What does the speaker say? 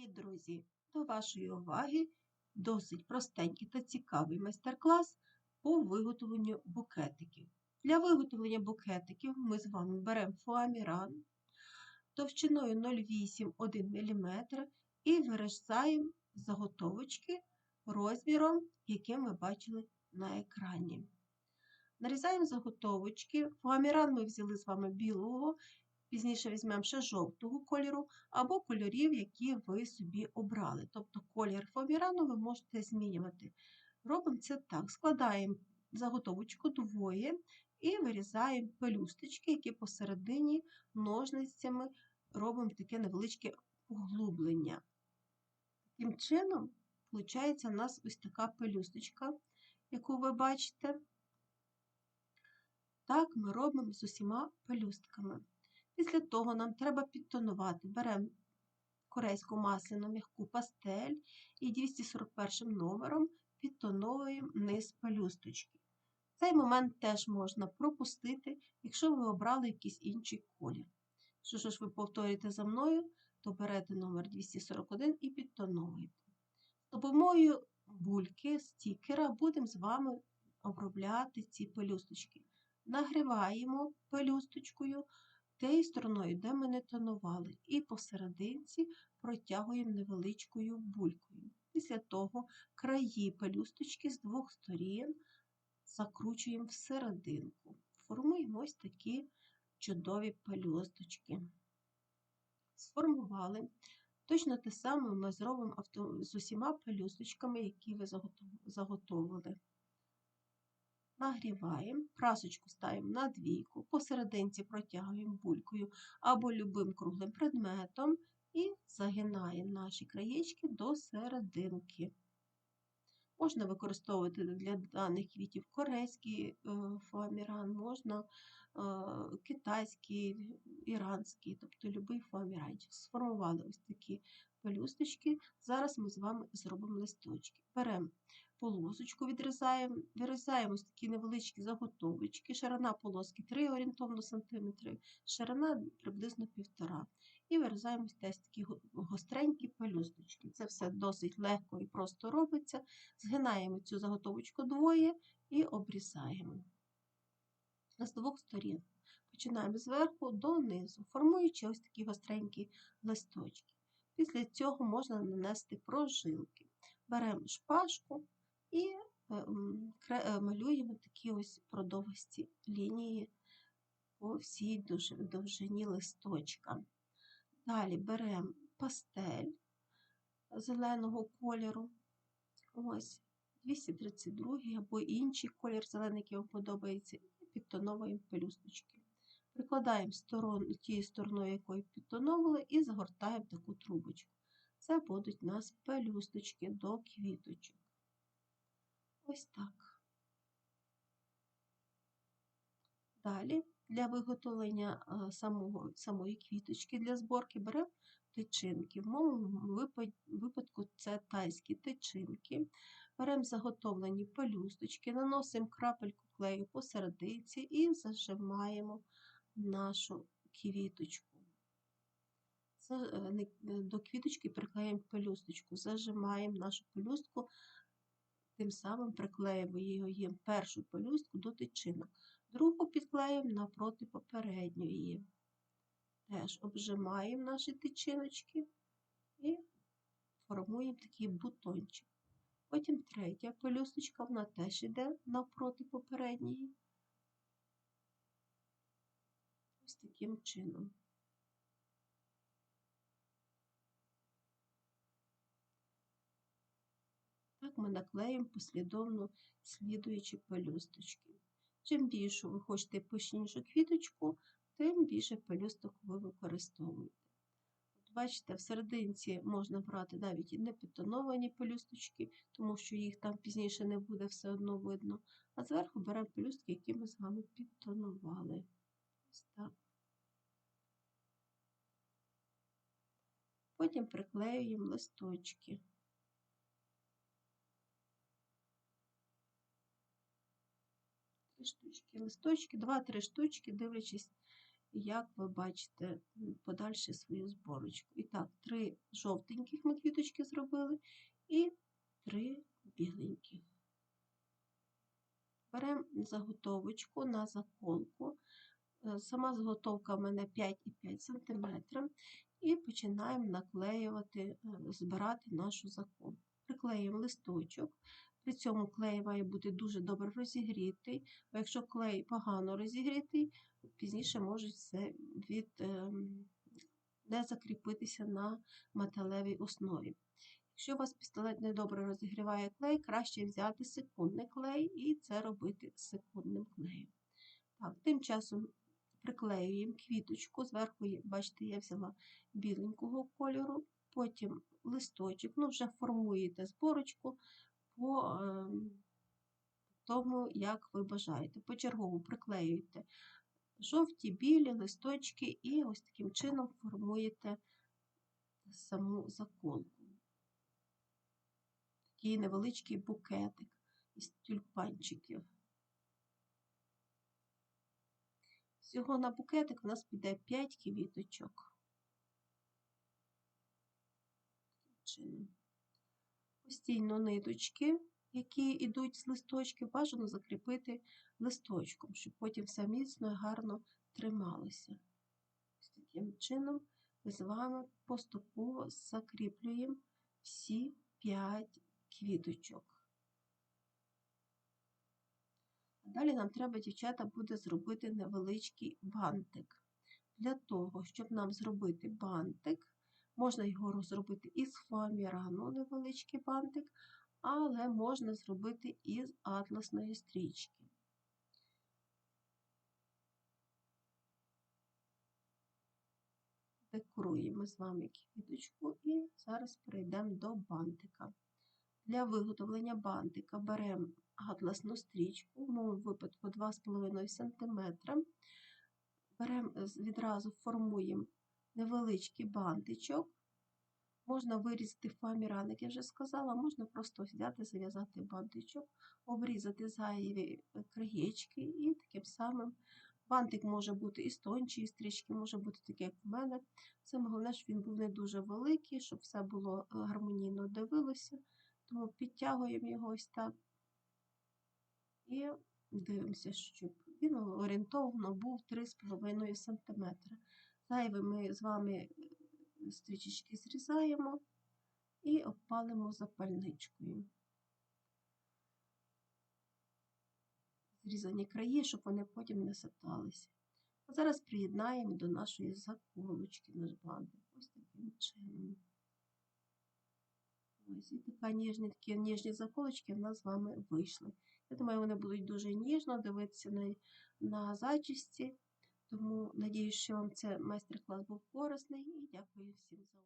Привіт, друзі! До вашої уваги досить простенький та цікавий майстер-клас по виготовленню букетиків. Для виготовлення букетиків ми з вами беремо фоаміран товщиною 0,8-1 мм і вирізаємо заготовочки розміром, який ми бачили на екрані. Нарізаємо заготовочки. Фоаміран ми взяли з вами білого, пізніше візьмемо ще жовтого кольору, або кольорів, які ви собі обрали. Тобто колір фоамірану ви можете змінювати. Робимо це так: складаємо заготовочку двоє і вирізаємо пелюсточки, які посередині ножницями робимо таке невеличке углублення. Таким чином, виходить, у нас ось така пелюсточка, яку ви бачите. Так ми робимо з усіма пелюстками. Після того нам треба підтонувати. Беремо корейську масляну м'яку пастель і 241 номером підтоновуємо низ пелюсточки. Цей момент теж можна пропустити, якщо ви обрали якийсь інший колір. Що ж ви повторюєте за мною, то берете номер 241 і підтоновуєте. З допомогою бульки, стікера будемо з вами обробляти ці пелюсточки. Нагріваємо пелюсточкою тією стороною, де ми не тонували, і посерединці протягуємо невеличкою булькою. Після того краї пелюсточки з двох сторін закручуємо всерединку. Формуємо ось такі чудові пелюсточки. Сформували. Точно те саме ми зробимо з усіма пелюсточками, які ви заготовили. Нагріваємо, красочку ставимо на двійку, посерединці протягуємо булькою або любим круглим предметом і загинаємо наші краєчки до серединки. Можна використовувати для даних квітів корейський е, фоаміран, можна е, китайський, іранський, тобто будь-який фоаміранчик. Сформували ось такі пелюсточки. Зараз ми з вами зробимо листочки. Беремо полосочку, відрізаємо, вирізаємо такі невеличкі заготовочки, ширина полоски 3 орієнтовно сантиметри, ширина приблизно 1,5 І вирізаємо ось такі гостренькі пелюсточки. Це все досить легко і просто робиться. Згинаємо цю заготовочку двоє і обрізаємо з двох сторін. Починаємо зверху донизу, формуючи ось такі гостренькі листочки. Після цього можна нанести прожилки. Беремо шпажку і е, е, малюємо такі ось продовгості лінії по всій довжині листочка. Далі беремо пастель зеленого кольору, ось 232 або інший колір зелений, який вам подобається, і підтоновуємо пелюсточки. Прикладаємо сторон, тією стороною, якою підтоновили, і загортаємо таку трубочку. Це будуть у нас пелюсточки до квіточок. Ось так. Далі для виготовлення е, самого, самої квіточки для зборки беремо тичинки. В моєму випадку це тайські тичинки. Беремо заготовлені пелюсточки, наносимо крапельку клею посередиці і зажимаємо нашу квіточку. Е, до квіточки приклеїмо пелюсточку, зажимаємо нашу пелюстку, тим самим приклеїмо її першу пелюстку до тичинок, другу підклеїмо напроти попередньої. Теж обжимаємо наші тичиночки і формуємо такий бутончик. Потім третя пелюсточка, вона теж йде навпроти попередньої. Ось таким чином. Ми наклеїмо послідовно слідуючі пелюсточки. Чим більше ви хочете пишнішу квіточку, тим більше пелюсток ви використовуєте. От Бачите, в серединці можна брати навіть і непідтоновані пелюсточки, тому що їх там пізніше не буде все одно видно. А зверху беремо пелюстки, які ми з вами підтонували. Потім приклеюємо листочки. Штучки, листочки, два-три штучки, дивлячись, як ви бачите, подальше свою зборочку. І так, три жовтеньких ми квіточки зробили і три біленьких. Беремо заготовочку на заколку. Е, Сама заготовка в мене 5,5 см. І починаємо наклеювати, е, збирати нашу заколку. Приклеїмо листочок. При цьому клей має бути дуже добре розігрітий, бо якщо клей погано розігрітий, пізніше може все від, ем, не закріпитися на металевій основі. Якщо у вас пістолет недобре розігріває клей, краще взяти секундний клей і це робити секундним клеєм. Так, тим часом приклеюємо квіточку. Зверху, бачите, я взяла біленького кольору, потім листочок, ну вже формуєте зборочку по ем, тому, як ви бажаєте. Почергово приклеюєте жовті, білі листочки і ось таким чином формуєте саму заколку. Такий невеличкий букетик із тюльпанчиків. Всього на букетик у нас піде 5 квіточок. Чином. Постійно ниточки, які йдуть з листочків, бажано закріпити листочком, щоб потім все міцно і гарно трималося. Ось таким чином ми з вами поступово закріплюємо всі 5 квіточок. Далі нам треба, дівчата, буде зробити невеличкий бантик. Для того, щоб нам зробити бантик, можна його розробити із фоамірану, невеличкий бантик, але можна зробити із атласної стрічки. Декоруємо з вами квіточку і зараз перейдемо до бантика. Для виготовлення бантика беремо атласну стрічку, в моєму випадку 2,5 см. Беремо відразу формуємо невеличкий бантичок. Можна вирізати фоаміран, як я вже сказала, можна просто взяти, зав'язати бантичок, обрізати зайві е, краєчки і таким самим бантик може бути і з тончої стрічки, може бути такий, як в мене. Саме головне, щоб він був не дуже великий, щоб все було е, гармонійно дивилося. Тому підтягуємо його ось так і дивимося, щоб він орієнтовно був 3,5 см. Зайве ми з вами е, стрічечки зрізаємо і обпалимо запальничкою. Зрізані краї, щоб вони потім не саталися. А зараз приєднаємо до нашої заколочки наш бантик. Ось таким чином. Ось і така ніжні, такі ніжні заколочки в нас з вами вийшли. Я думаю, вони будуть дуже ніжно дивитися на, на зачісті. Тому надіюсь, що вам цей майстер-клас був корисний і дякую всім за увагу.